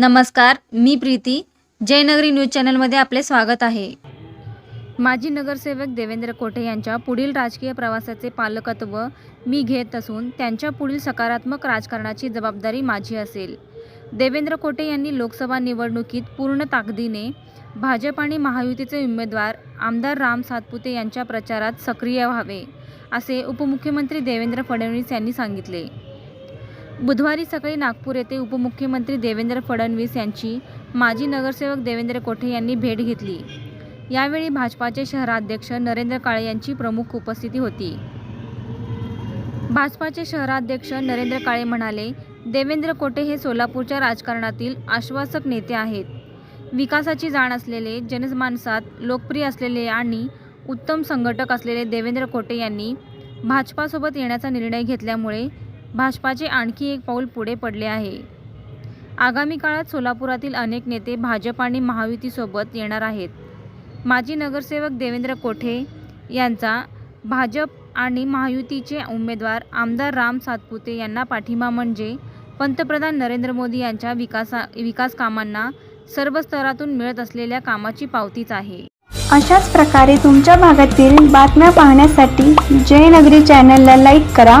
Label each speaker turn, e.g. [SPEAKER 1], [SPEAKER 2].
[SPEAKER 1] नमस्कार मी प्रीती. जयनगरी न्यूज चॅनलमध्ये आपले स्वागत आहे. माजी नगरसेवक देवेंद्र कोठे यांच्या पुढील राजकीय प्रवासाचे पालकत्व मी घेत असून त्यांच्या पुढील सकारात्मक राजकारणाची जबाबदारी माझी असेल. देवेंद्र कोठे यांनी लोकसभा निवडणुकीत पूर्ण ताकदीने भाजप आणि महायुतीचे उमेदवार आमदार राम सातपुते यांच्या प्रचारात सक्रिय व्हावे असे उपमुख्यमंत्री देवेंद्र फडणवीस यांनी सांगितले. बुधवारी सकाळी नागपूर येथे उपमुख्यमंत्री देवेंद्र फडणवीस यांची माजी नगरसेवक देवेंद्र कोठे यांनी भेट घेतली. यावेळी भाजपाचे शहराध्यक्ष नरेंद्र काळे यांची प्रमुख उपस्थिती होती. भाजपाचे शहराध्यक्ष नरेंद्र काळे म्हणाले देवेंद्र कोठे हे सोलापूरच्या राजकारणातील आश्वासक नेते आहेत. विकासाची जाण असलेले जनमानसात लोकप्रिय असलेले आणि उत्तम संघटक असलेले देवेंद्र कोटे यांनी भाजपासोबत येण्याचा निर्णय घेतल्यामुळे भाजपाचे आणखी एक पाऊल पुढे पडले आहे. आगामी काळात सोलापुरातील अनेक नेते भाजप आणि महायुतीसोबत येणार आहेत. माजी नगरसेवक देवेंद्र कोठे यांचा भाजप आणि महायुतीचे उमेदवार आमदार राम सातपुते यांना पाठिंबा म्हणजे पंतप्रधान नरेंद्र मोदी यांच्या विकासा विकास कामांना सर्व स्तरातून मिळत असलेल्या कामाची पावतीच आहे.
[SPEAKER 2] अशाच प्रकारे तुमच्या भागातील बातम्या पाहण्यासाठी जयनगरी चॅनलला लाईक करा.